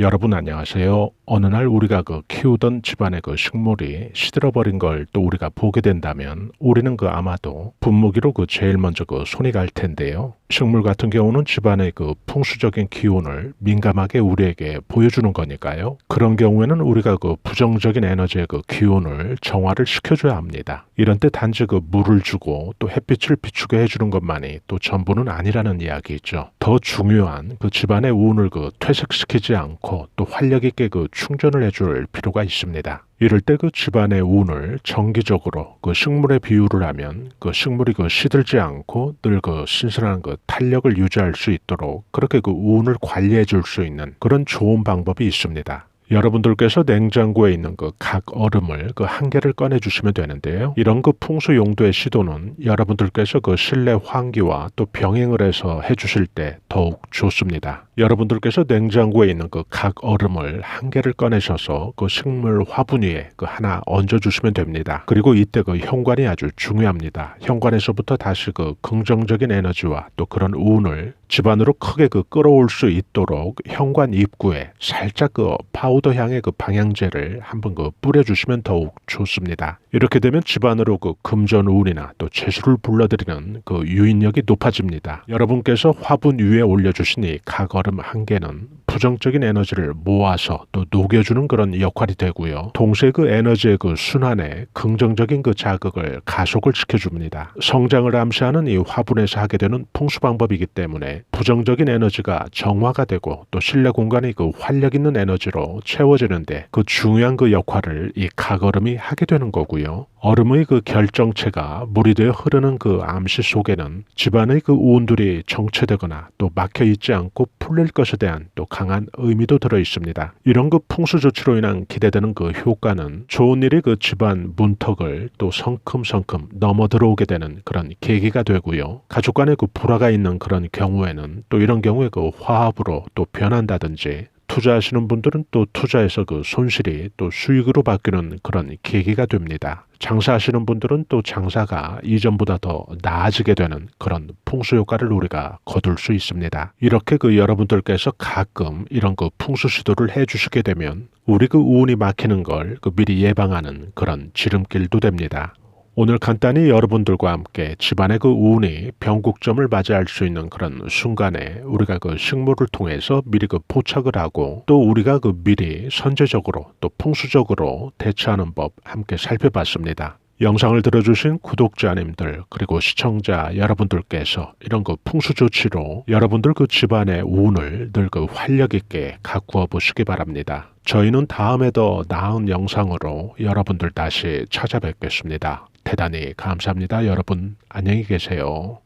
여러분 안녕하세요. 어느 날 우리가 그 키우던 집안의 그 식물이 시들어버린 걸 또 우리가 보게 된다면 우리는 그 아마도 분무기로 그 제일 먼저 그 손이 갈 텐데요. 식물 같은 경우는 집안의 그 풍수적인 기운을 민감하게 우리에게 보여주는 거니까요. 그런 경우에는 우리가 그 부정적인 에너지의 그 기운을 정화를 시켜줘야 합니다. 이런 때 단지 그 물을 주고 또 햇빛을 비추게 해주는 것만이 또 전부는 아니라는 이야기죠. 더 중요한 그 집안의 운을 그 퇴색시키지 않고 또 활력 있게 그 충전을 해줄 필요가 있습니다. 이럴 때 그 집안의 운을 정기적으로 그 식물에 비유를 하면 그 식물이 그 시들지 않고 늘 그 신선한 그 탄력을 유지할 수 있도록 그렇게 그 운을 관리해 줄 수 있는 그런 좋은 방법이 있습니다. 여러분들께서 냉장고에 있는 그 각 얼음을 그 한 개를 꺼내 주시면 되는데요. 이런 그 풍수 용도의 시도는 여러분들께서 그 실내 환기와 또 병행을 해서 해 주실 때 더욱 좋습니다. 여러분들께서 냉장고에 있는 그 각 얼음을 한 개를 꺼내셔서 그 식물 화분 위에 그 하나 얹어 주시면 됩니다. 그리고 이때 그 현관이 아주 중요합니다. 현관에서부터 다시 그 긍정적인 에너지와 또 그런 운을 집안으로 크게 그 끌어올 수 있도록 현관 입구에 살짝 그 파우더 향의 그 방향제를 한번 그 뿌려주시면 더욱 좋습니다. 이렇게 되면 집안으로 그 금전 운이나 또 재수를 불러들이는 그 유인력이 높아집니다. 여러분께서 화분 위에 이 각얼음 한 개는 부정적인 에너지를 모아서 또 녹여주는 그런 역할이 되고요. 동시에 그 에너지의 그 순환에 긍정적인 그 자극을 가속을 시켜줍니다. 성장을 암시하는 이 화분에서 하게 되는 풍수 방법이기 때문에 부정적인 에너지가 정화가 되고 또 실내 공간이 그 활력 있는 에너지로 채워지는데 그 중요한 그 역할을 이 각얼음이 하게 되는 거고요. 얼음의 그 결정체가 물이 되어 흐르는 그 암시 속에는 집안의 그 우운들이 정체되거나 또 막혀 있지 않고 풀릴 것에 대한 또 강한 의미도 들어 있습니다. 이런 그 풍수 조치로 인한 기대되는 그 효과는 좋은 일이 그 집안 문턱을 또 성큼성큼 넘어 들어오게 되는 그런 계기가 되고요. 가족 간의 그 불화가 있는 그런 경우에는 또 이런 경우에 그 화합으로 또 변한다든지 투자하시는 분들은 또 투자에서 그 손실이 또 수익으로 바뀌는 그런 계기가 됩니다. 장사하시는 분들은 또 장사가 이전보다 더 나아지게 되는 그런 풍수 효과를 우리가 거둘 수 있습니다. 이렇게 그 여러분들께서 가끔 이런 그 풍수 시도를 해 주시게 되면 우리 그 운이 막히는 걸 그 미리 예방하는 그런 지름길도 됩니다. 오늘 간단히 여러분들과 함께 집안의 그 운이 변곡점을 맞이할 수 있는 그런 순간에 우리가 그 식물을 통해서 미리 그 포착을 하고 또 우리가 그 미리 선제적으로 또 풍수적으로 대처하는 법 함께 살펴봤습니다. 영상을 들어주신 구독자님들 그리고 시청자 여러분들께서 이런 그 풍수 조치로 여러분들 그 집안의 운을 늘 그 활력 있게 가꾸어 보시기 바랍니다. 저희는 다음에 더 나은 영상으로 여러분들 다시 찾아뵙겠습니다. 대단히 감사합니다. 여러분 안녕히 계세요.